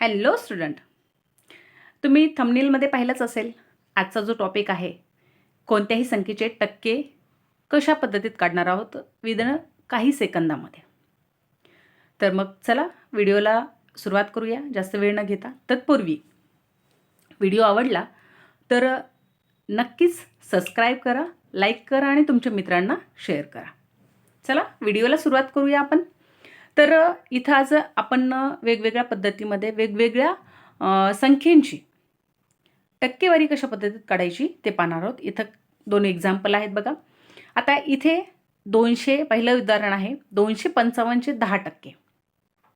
Hello student. तुम्ही थंबनेलमध्ये पाहिलंच असेल आजचा जो टॉपिक आहे कोणत्याही संख्येचे टक्के कशा पद्धतीत काढणार आहोत विदिन काही सेकंदामध्ये. तर मग चला व्हिडिओला सुरुवात करूया जास्त वेळ न घेता. तत्पूर्वी व्हिडिओ आवडला तर नक्कीच सबस्क्राईब करा लाईक करा आणि तुमच्या मित्रांना शेअर करा. चला व्हिडिओला सुरुवात करूया आपण. तर इथं आज आपण वेगवेगळ्या पद्धतीमध्ये वेगवेगळ्या संख्येंची टक्केवारी कशा पद्धतीत काढायची ते पाहणार आहोत. इथं दोन एक्झाम्पल आहेत बघा. आता इथे दोनशे पहिलं उदाहरण आहे. दोनशे पंचावन्नचे दहा टक्के.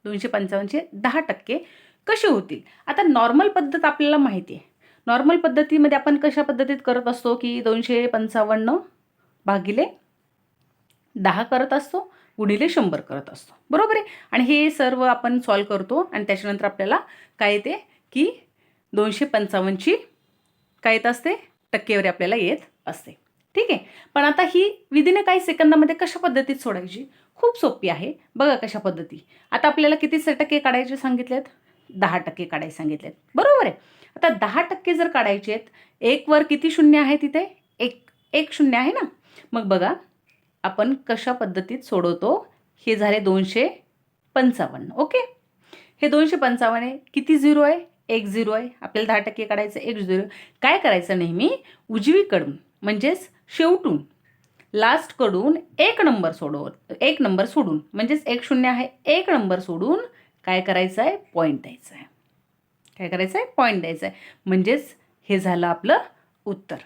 दोनशे पंचावन्नचे दहा टक्के कसे होतील? आता नॉर्मल पद्धत आपल्याला माहिती आहे. नॉर्मल पद्धतीमध्ये आपण कशा पद्धतीत करत असतो की दोनशे पंचावन्न भागिले दहा करत असतो? गुणिले शंभर करत असतो. बरोबर आहे? आणि हे सर्व आपण सॉल्व करतो आणि त्याच्यानंतर आपल्याला काय येते? की दोनशे पंचावन्नची काय येत असते? टक्केवारी आपल्याला येत असते. ठीक आहे? पण आता ही विदिन काही सेकंदामध्ये कशा पद्धतीत सोडायची? खूप सोपी आहे. बघा कशा पद्धती. आता आपल्याला किती से- टक्के काढायचे सांगितलेत? दहा टक्के काढायचे सांगितलेत. बरोबर आहे? आता दहा टक्के जर काढायचे आहेत एक वर किती शून्य आहे तिथे? एक एक शून्य आहे ना? मग बघा आपण कशा पद्धतीत सोडवतो? हे झाले दोनशे पंचावन्न. ओके? हे दोनशे पंचावन्न आहे किती झिरो आहे? एक झिरो आहे. आपल्याला दहा टक्के काढायचं एक झिरो. काय करायचं नेहमी? उजवीकडून म्हणजेच शेवटून लास्टकडून एक नंबर सोडवत एक नंबर सोडून म्हणजेच एक शून्य आहे एक नंबर सोडून काय करायचं आहे पॉईंट द्यायचं आहे काय करायचं आहे पॉईंट द्यायचं आहे म्हणजेच हे झालं आपलं उत्तर.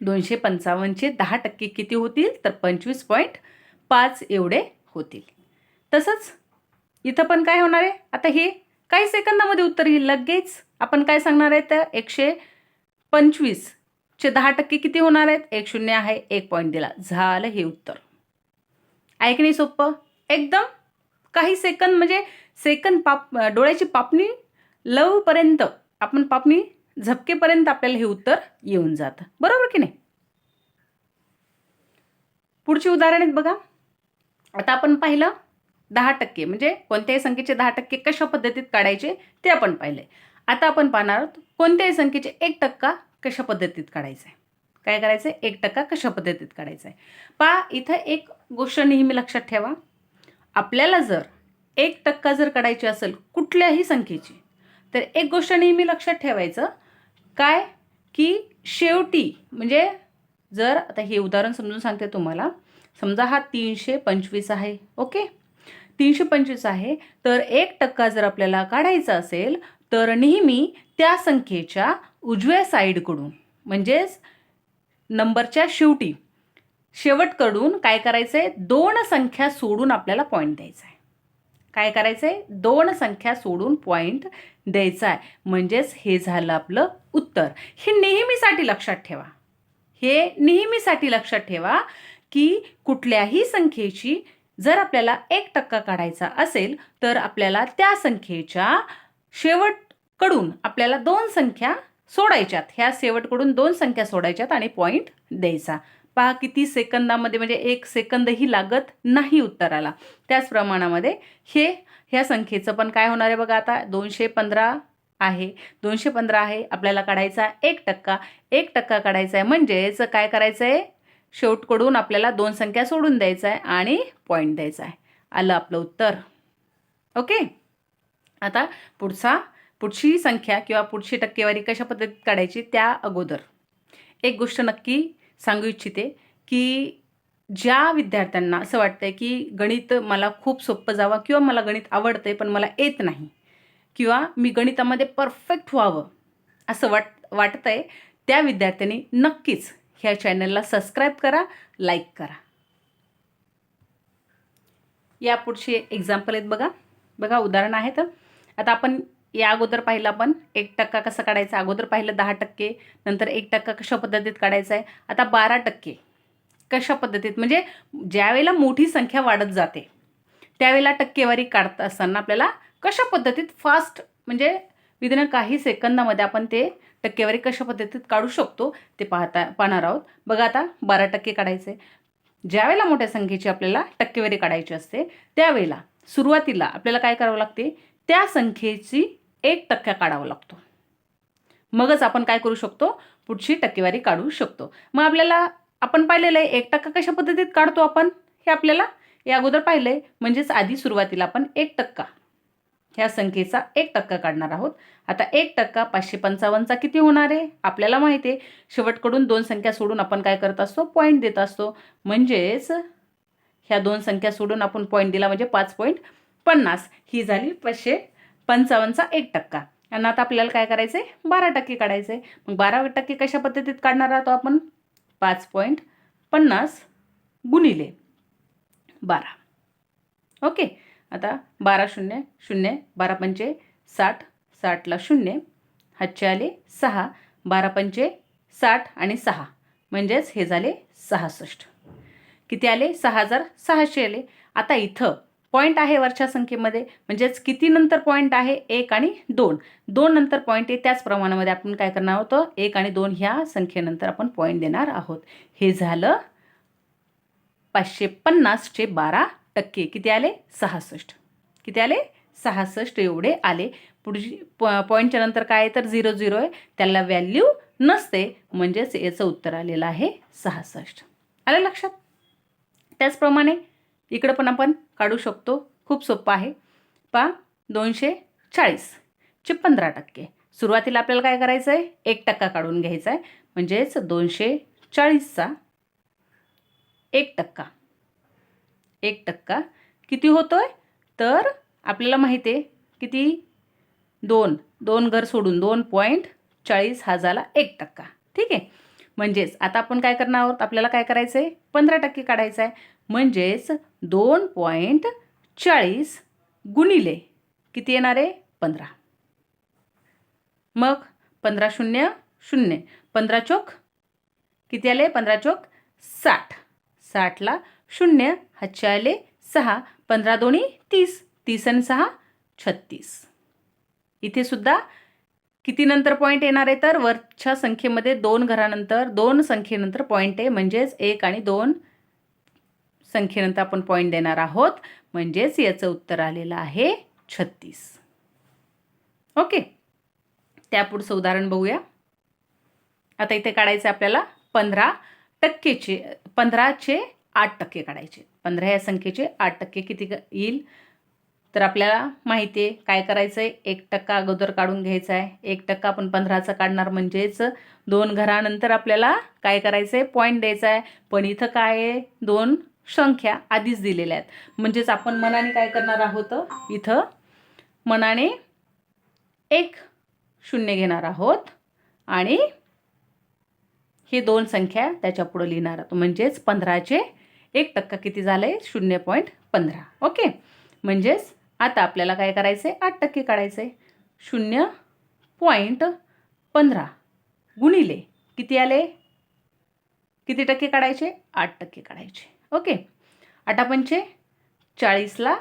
दोनशे पंचावन्नचे दहा टक्के किती होतील? तर पंचवीस पॉईंट पाच एवढे होतील. तसंच इथं पण काय होणार आहे? आता हे काही सेकंदामध्ये उत्तर येईल लगेच. आपण काय सांगणार आहे? तर एकशे पंचवीसचे दहा टक्के किती होणार आहेत? एक शून्य आहे एक पॉईंट दिला. झालं हे उत्तर. ऐकणे सोपं एकदम? काही सेकंद म्हणजे सेकंद पाप डोळ्याची पापणी लवपर्यंत आपण पापणी झपकेपर्यंत आपल्याला हे उत्तर येऊन जातं. बरोबर की नाही? पुढची उदाहरण आहेत बघा. आता आपण पाहिलं दहा टक्के म्हणजे कोणत्याही संख्येचे दहा टक्के कशा पद्धतीत काढायचे ते आपण पाहिले आता आपण पाहणार आहोत कोणत्याही संख्येचे एक टक्का कशा पद्धतीत काढायचं आहे? काय करायचं आहे एक टक्का कशा पद्धतीत काढायचा आहे? पहा इथं एक गोष्ट नेहमी लक्षात ठेवा. आपल्याला जर एक टक्का जर काढायची असेल कुठल्याही संख्येची तर एक गोष्ट नेहमी लक्षात ठेवायचं काय? की शेवटी म्हणजे जर आता हे उदाहरण समजून सांगते तुम्हाला. समजा हा तीनशे पंचवीस आहे ओके? तीनशे पंचवीस आहे तर एक टक्का जर आपल्याला काढायचा असेल तर नेहमी त्या संख्येच्या उजव्या साईडकडून म्हणजेच नंबरच्या शेवटी शेवटकडून काय करायचं आहे दोन संख्या सोडून आपल्याला पॉईंट द्यायचा आहे काय करायचं आहे दोन संख्या सोडून पॉईंट द्यायचा आहे म्हणजेच हे झालं आपलं उत्तर. हे नेहमीसाठी लक्षात ठेवा. हे नेहमीसाठी लक्षात ठेवा की कुठल्याही संख्येची जर आपल्याला एक टक्का काढायचा असेल तर आपल्याला त्या संख्येच्या शेवटकडून आपल्याला दोन संख्या सोडायच्यात. ह्या शेवटकडून दोन संख्या सोडायच्यात आणि पॉईंट द्यायचा. पहा किती सेकंदामध्ये म्हणजे एक सेकंदही लागत नाही उत्तराला. त्याच प्रमाणामध्ये हे ह्या संख्येचं पण काय होणार आहे बघा आता? दोनशे पंधरा आहे. दोनशे पंधरा आहे. आपल्याला काढायचा एक टक्का. एक टक्का काढायचा आहे म्हणजेच काय करायचं आहे? शेवटकडून आपल्याला दोन संख्या सोडून द्यायचा आहे आणि पॉईंट द्यायचा आहे. आलं आपलं उत्तर. ओके? आता पुढचा पुढची संख्या किंवा पुढची टक्केवारी कशा पद्धतीत काढायची? त्या अगोदर. एक गोष्ट नक्की सांगू इच्छिते की ज्या विद्यार्थ्यांना असं वाटतंय की गणित मला खूप सोपं जावं किंवा मला गणित आवडतंय पण मला येत नाही किंवा मी गणितामध्ये परफेक्ट व्हावं असं वाट वाटत आहे त्या विद्यार्थ्यांनी नक्कीच ह्या चॅनलला सबस्क्राईब करा लाईक करा. या पुढचे एक्झाम्पल आहेत बघा. बघा उदाहरण आहेत आता आपण या अगोदर पाहिलं आपण एक टक्का कसं काढायचा? अगोदर पाहिलं दहा टक्के नंतर एक टक्का कशा पद्धतीत काढायचा आहे? आता बारा टक्के. कशा पद्धतीत? म्हणजे ज्यावेळेला मोठी संख्या वाढत जाते त्यावेळेला टक्केवारी काढत असताना आपल्याला कशा पद्धतीत फास्ट म्हणजे विदिन काही सेकंदामध्ये आपण ते टक्केवारी कशा पद्धतीत काढू शकतो ते पाहता पाहणार आहोत. बघा आता बारा टक्के काढायचे. ज्यावेळेला मोठ्या संख्येची आपल्याला टक्केवारी काढायची असते त्यावेळेला सुरुवातीला आपल्याला काय करावं लागते? त्या संख्येची एक टक्का काढावा लागतो. मगच आपण काय करू शकतो? पुढची टक्केवारी काढू शकतो. मग आपल्याला आपण पाहिलेलं आहे एक टक्का कशा पद्धतीत काढतो आपण? हे आपल्याला या अगोदर पाहिलं आहे म्हणजेच आधी सुरुवातीला आपण एक टक्का. ह्या संख्येचा एक टक्का काढणार आहोत. आता एक टक्का पाचशे पंचावन्नचा किती होणार आहे? आपल्याला माहिती आहे. शेवटकडून दोन संख्या सोडून आपण काय करत असतो? पॉईंट देत असतो. म्हणजेच ह्या दोन संख्या सोडून आपण पॉईंट दिला म्हणजे पाच पॉईंट पन्नास. ही झाली पाचशे पंचावन्नचा एक टक्का. आणि आता आपल्याला काय करायचं आहे बारा टक्के काढायचं आहे मग बारा टक्के कशा पद्धतीत काढणार आहोत आपण? पाच पॉईंट पन्नास गुणिले बारा. ओके? आता बारा शून्य शून्य बारा पंचे साठ साठला शून्य हातचे आले सहा बारा पंचे साठ आणि सहा. म्हणजेच हे झाले सहासष्ट. किती आले? सहा हजार सहाशे आले. आता इथं पॉईंट आहे वरच्या संख्येमध्ये. म्हणजेच किती नंतर पॉईंट आहे? एक आणि दोन. दोन नंतर पॉईंट आहे त्याच प्रमाणामध्ये आपण काय करणार होतो एक आणि दोन ह्या संख्येनंतर आपण पॉईंट देणार आहोत. हे झालं पाचशे पन्नासचे बारा टक्के. किती आले? सहासष्ट. किती आले? सहासष्ट एवढे आले. पुढची प पॉईंटच्या नंतर काय आहे? तर झिरो झिरो आहे. त्याला व्हॅल्यू नसते. म्हणजेच याचं उत्तर आलेलं आहे सहासष्ट. आलं लक्षात? त्याचप्रमाणे इकडं पण आपण काढू शकतो. खूप सोपं आहे. पा दोनशे चाळीस चे पंधरा टक्के. सुरुवातीला आपल्याला काय करायचं आहे एक टक्का काढून घ्यायचा आहे म्हणजेच दोनशे चाळीसचा एक टक्का. एक टक्का किती होतोय? तर आपल्याला माहिती आहे किती? दोन. दोन घर सोडून दोन पॉईंट चाळीस हा झाला एक टक्का. ठीक आहे? म्हणजेच आता आपण काय करणार आहोत? आपल्याला काय करायचं आहे पंधरा टक्के काढायचं आहे म्हणजेच दोन पॉईंट चाळीस गुणिले. किती येणार आहे? पंधरा. मग पंधरा शून्य शून्य. पंधरा चोक. किती आले? पंधरा चोक साठ. साठला शून्य हातचे आले सहा. पंधरा दोन्ही तीस. तीस आणि सहा छत्तीस. इथे सुद्धा किती नंतर पॉईंट येणार आहे? तर वरच्या संख्येमध्ये दोन घरानंतर दोन संख्येनंतर पॉईंट आहे. म्हणजेच एक आणि दोन संख्येनंतर आपण पॉईंट देणार आहोत. म्हणजेच याचं उत्तर आलेलं आहे छत्तीस. ओके. त्यापुढचं उदाहरण बघूया. आता इथे काढायचं आपल्याला पंधरा टक्केचे पंधराचे आठ टक्के काढायचे. पंधरा या संख्येचे आठ टक्के किती येईल? तर आपल्याला माहिती आहे काय करायचं आहे एक टक्का अगोदर काढून घ्यायचा आहे. एक टक्का आपण पंधराचा काढणार म्हणजेच दोन घरानंतर आपल्याला काय करायचं आहे पॉईंट द्यायचा आहे. पण इथं काय आहे? दोन संख्या आधीच दिलेल्या आहेत. म्हणजेच आपण मनाने काय करणार आहोत? इथं मनाने एक शून्य घेणार आहोत आणि हे दोन संख्या त्याच्या पुढं लिहिणार आहोत. म्हणजेच पंधराचे एक टक्का किती झालं आहे शून्य पॉईंट पंधरा. ओके? म्हणजेच आता आपल्याला काय करायचं आहे आठ टक्के काढायचं आहे शून्य पॉईंट पंधरा गुणिले किती आले? किती टक्के काढायचे? आठ टक्के काढायचे. ओके. आठा पंचे चाळीसला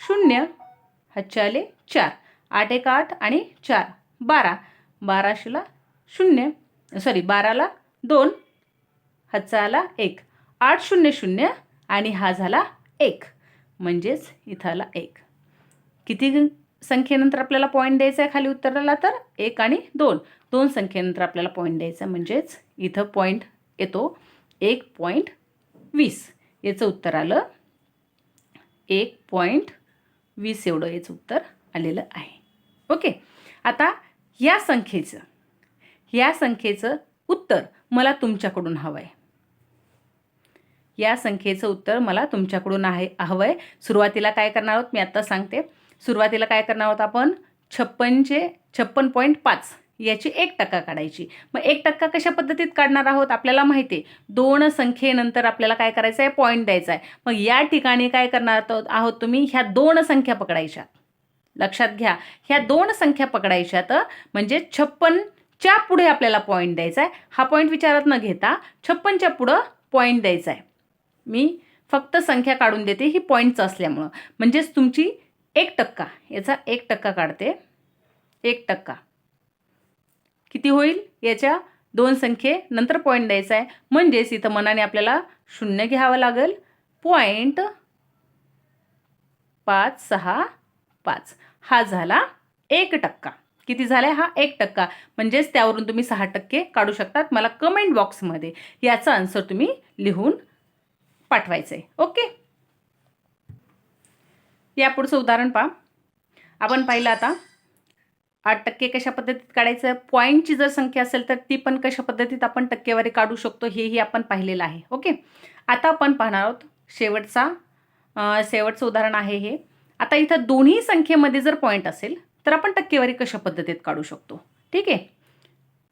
शून्य. हातचे आले चार. आठ एक आठ आणि चार. बारा. बाराशेला शून्य. सॉरी बाराला दोन. हातचा आला एक. आठ शून्य शून्य आणि हा झाला एक. म्हणजेच इथं आला एक. किती संख्येनंतर आपल्याला पॉईंट द्यायचा आहे खाली उत्तराला तर? एक आणि दोन. दोन संख्येनंतर आपल्याला पॉईंट द्यायचा आहे. म्हणजेच इथं पॉईंट येतो. एक पॉईंट वीस. याचं उत्तर आलं. एक पॉईंट वीस एवढं याचं उत्तर आलेलं आहे. ओके आता या संख्येचं या संख्येचं उत्तर मला तुमच्याकडून हवं आहे या संख्येचं उत्तर मला तुमच्याकडून आहे हवं आहे सुरुवातीला काय करणार आहोत? मी आत्ता सांगते. सुरुवातीला काय करणार आहोत आपण? छप्पनचे छप्पन पॉईंट पाच. याची एक टक्का काढायची. मग एक टक्का कशा पद्धतीत काढणार आहोत आपल्याला माहिती आहे. दोन संख्येनंतर आपल्याला काय करायचं आहे? पॉईंट द्यायचा आहे. मग या ठिकाणी काय करणार आहोत- आहोत तुम्ही ह्या दोन संख्या पकडायच्या. लक्षात घ्या. ह्या दोन संख्या पकडायच्यात म्हणजे छप्पनच्या पुढे आपल्याला पॉईंट द्यायचा आहे. हा पॉईंट विचारात न घेता छप्पनच्या पुढं पॉईंट द्यायचा आहे. मी फक्त संख्या काढून देते. ही पॉईंटचं असल्यामुळं. म्हणजेच तुमची एक टक्का. याचा एक टक्का काढते. एक टक्का. किती होईल? याच्या दोन संख्ये नंतर पॉईंट द्यायचा आहे. म्हणजेच इथं मनाने आपल्याला शून्य घ्यावं लागेल. पॉईंट पाच सहा पाच. हा झाला एक टक्का. किती झालाय? हा एक टक्का. म्हणजेच त्यावरून तुम्ही सहा टक्के काढू शकतात. मला कमेंट बॉक्समध्ये याचा आन्सर तुम्ही लिहून पाठवायचं आहे ओके यापुढचं उदाहरण पहा. आपण पाहिलं आता. आठ टक्के कशा पद्धतीत काढायचं? पॉईंटची जर संख्या असेल तर ती पण कशा पद्धतीत आपण टक्केवारी काढू शकतो हेही आपण पाहिलेलं आहे. ओके आता आपण पाहणार आहोत शेवटचा शेवटचं उदाहरण आहे हे. आता इथं दोन्ही संख्येमध्ये जर पॉईंट असेल तर आपण टक्केवारी कशा पद्धतीत काढू शकतो? ठीक आहे?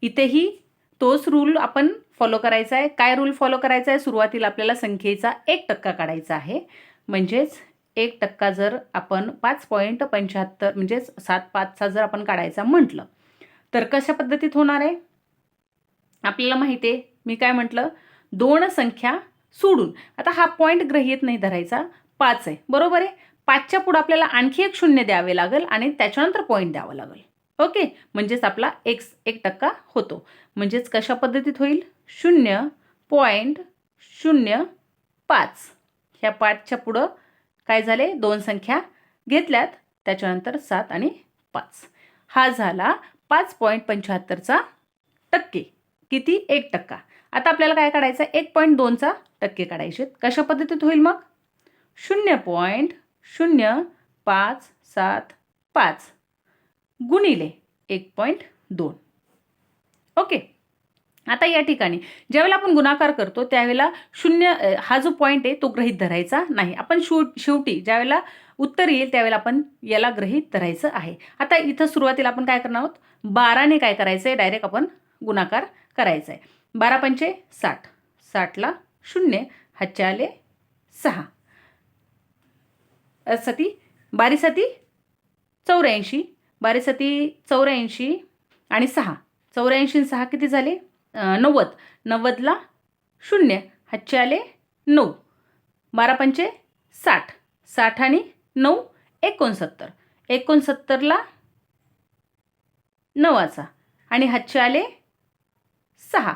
इथेही तोच रूल आपण फॉलो करायचा आहे. काय रूल फॉलो करायचा आहे? सुरुवातीला आपल्याला संख्येचा एक टक्का काढायचा आहे. म्हणजेच एक टक्का जर आपण पाच पॉईंट पंच्याहत्तर म्हणजेच सात पाचचा जर आपण काढायचा म्हटलं तर कशा पद्धतीत होणार आहे? आपल्याला माहिती आहे मी काय म्हटलं? दोन संख्या सोडून. आता हा पॉईंट गृहीत नाही धरायचा पाच आहे. बरोबर आहे? पाचच्या पुढं आपल्याला आणखी एक शून्य द्यावे लागेल आणि त्याच्यानंतर पॉईंट द्यावं लागेल. ओके? म्हणजेच आपला एक एक टक्का होतो. म्हणजेच कशा पद्धतीत होईल? शून्य पॉईंट शून्य पाच. ह्या पाचच्या पुढं काय झाले? दोन संख्या घेतल्यात. त्याच्यानंतर सात आणि पाच. हा झाला पाच पॉईंट पंच्याहत्तरचा टक्के. किती? एक टक्का. आता आपल्याला काय काढायचं? आहे एक पॉईंट दोनचा टक्के काढायचे. कशा पद्धतीत होईल मग? शून्य पॉईंट शून्य पाच सात पाच गुणिले एक पॉईंट दोन. ओके. आता या ठिकाणी ज्यावेळेला आपण गुणाकार करतो त्यावेळेला शून्य हा जो पॉईंट आहे तो ग्रहित धरायचा नाही. आपण शू शेवटी ज्यावेळेला उत्तर येईल त्यावेळेला आपण याला गृहीत धरायचं आहे. आता इथं सुरुवातीला आपण काय करणार आहोत? बाराने काय करायचं आहे डायरेक्ट आपण गुणाकार करायचा आहे बारा पंचे साठ. साठला शून्य हातचे आले सहा. सती बारीसती चौऱ्याऐंशी. बारीसती चौऱ्याऐंशी आणि सहा. चौऱ्याऐंशी सहा किती झाले? नव्वद. नव्वदला शून्य. हातचे आले नऊ. बारा पंचे साठ. साठ आणि नऊ एकोणसत्तर. एकोणसत्तरला नवाचा. आणि हातचे आले सहा.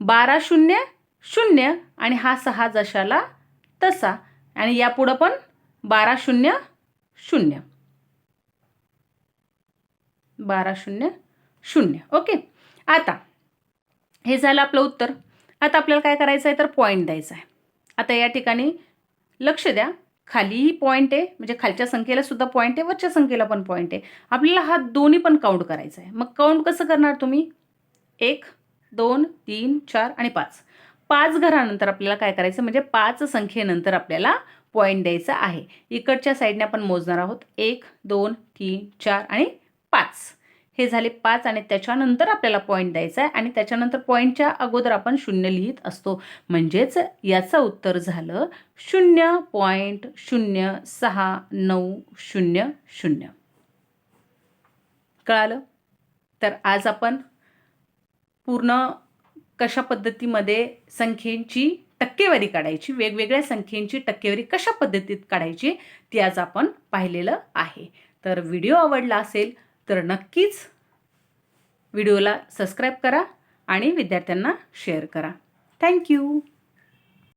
बारा शून्य शून्य आणि हा सहा जशाला तसा. आणि यापुढं पण बारा शून्य शून्य. बारा शून्य शून्य. ओके. आता हे झालं आपलं उत्तर. आता आपल्याला काय करायचं आहे तर पॉईंट द्यायचा आहे. आता या ठिकाणी लक्ष द्या. खालीही पॉईंट आहे म्हणजे खालच्या संख्येला सुद्धा पॉईंट आहे वरच्या संख्येला पण पॉईंट आहे. आपल्याला हा दोन्ही पण काउंट करायचा आहे. मग काउंट कसं करणार तुम्ही? एक दोन तीन चार आणि पाच. पाच घरानंतर आपल्याला काय करायचं? म्हणजे पाच संख्येनंतर आपल्याला पॉईंट द्यायचा आहे. इकडच्या साईडने आपण मोजणार आहोत. एक दोन तीन चार आणि पाच. हे झाले पाच आणि त्याच्यानंतर आपल्याला पॉईंट द्यायचा आहे आणि त्याच्यानंतर पॉईंटच्या अगोदर आपण शून्य लिहित असतो. म्हणजेच याचं उत्तर झालं शून्य पॉईंट शून्य सहा नऊ शून्य शून्य. कळालं? तर आज आपण पूर्ण कशा पद्धतीमध्ये संख्येची टक्केवारी काढायची वेगवेगळ्या संख्येची टक्केवारी कशा पद्धतीत काढायची ती आज आपण पाहिलेलं आहे. तर व्हिडिओ आवडला असेल तर नक्कीच व्हिडिओला सबस्क्राईब करा आणि विद्यार्थ्यांना शेअर करा. थँक्यू